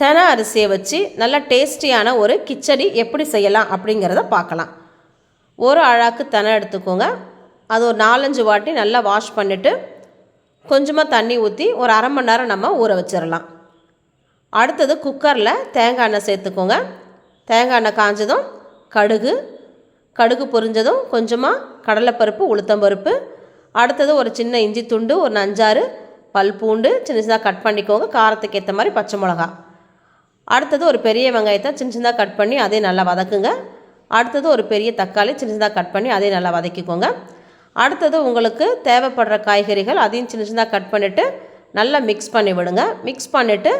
தென அரிசியை வச்சு நல்ல டேஸ்டியான ஒரு கிச்சடி எப்படி செய்யலாம் அப்படிங்கிறத பார்க்கலாம். ஒரு அழாக்கு தென எடுத்துக்கோங்க. அது ஒரு நாலஞ்சு வாட்டி நல்லா வாஷ் பண்ணிவிட்டு கொஞ்சமாக தண்ணி ஊற்றி ஒரு அரை மணி நேரம் நம்ம ஊற வச்சிடலாம் அடுத்தது குக்கரில் தேங்காய் எண்ணெய் சேர்த்துக்கோங்க. தேங்காய் எண்ணெய் காஞ்சதும் கடுகு கடுகு பொரிஞ்சதும் கொஞ்சமாக கடலைப்பருப்பு உளுத்தம்பருப்பு. அடுத்தது ஒரு சின்ன இஞ்சி துண்டு ஒரு அஞ்சாறு பல் பூண்டு சின்ன சின்னதாக கட் பண்ணிக்கோங்க. காரத்துக்கு ஏற்ற மாதிரி பச்சை மிளகா அடுத்தது ஒரு பெரிய வெங்காயத்தை சின்ன சின்னதாக கட் பண்ணி அதையும் நல்லா வதக்குங்க. அடுத்தது ஒரு பெரிய தக்காளி சின்ன சின்னதாக கட் பண்ணி அதையும் நல்லா வதக்கிக்கோங்க. அடுத்தது உங்களுக்கு தேவைப்படுற காய்கறிகள் அதையும் சின்ன சின்னதாக கட் பண்ணிவிட்டு நல்லா மிக்ஸ் பண்ணி விடுங்க. மிக்ஸ் பண்ணிவிட்டு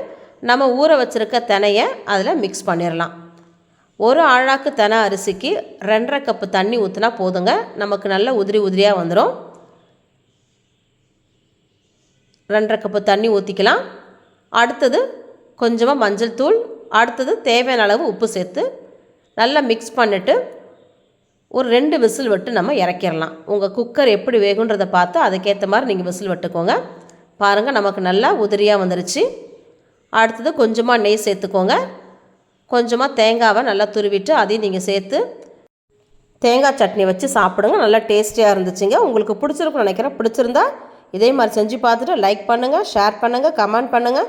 நம்ம ஊற வச்சுருக்க தினையை அதில் மிக்ஸ் பண்ணிடலாம் ஒரு ஆழாக்கு தெனை அரிசிக்கு ரெண்டரை கப்பு தண்ணி ஊற்றினா போதுங்க. நமக்கு நல்ல உதிரி உதிரியாக வந்துடும் ரெண்டரை கப்பு தண்ணி ஊற்றிக்கலாம் அடுத்தது கொஞ்சமாக மஞ்சள் தூள் அடுத்தது தேவையான அளவு உப்பு சேர்த்து நல்லா மிக்ஸ் பண்ணிவிட்டு ஒரு ரெண்டு விசில் விட்டு நம்ம இறக்கிடலாம். உங்கள் குக்கர் எப்படி வேகுன்றதை பார்த்து அதுக்கேற்ற மாதிரி நீங்கள் விசில் விட்டுக்கோங்க. பாருங்கள் நமக்கு நல்லா உதிரியாக வந்துருச்சு. அடுத்தது கொஞ்சமாக நெய் சேர்த்துக்கோங்க. கொஞ்சமாக தேங்காவை நல்லா துருவிட்டு அதையும் நீங்கள் சேர்த்து தேங்காய் சட்னி வச்சு சாப்பிடுங்க. நல்லா டேஸ்டியாக இருந்துச்சுங்க. உங்களுக்கு பிடிச்சிருக்குன்னு நினைக்கிறேன். பிடிச்சிருந்தா இதே மாதிரி செஞ்சு பார்த்துட்டு லைக் பண்ணுங்கள் ஷேர் பண்ணுங்கள் கமெண்ட் பண்ணுங்கள்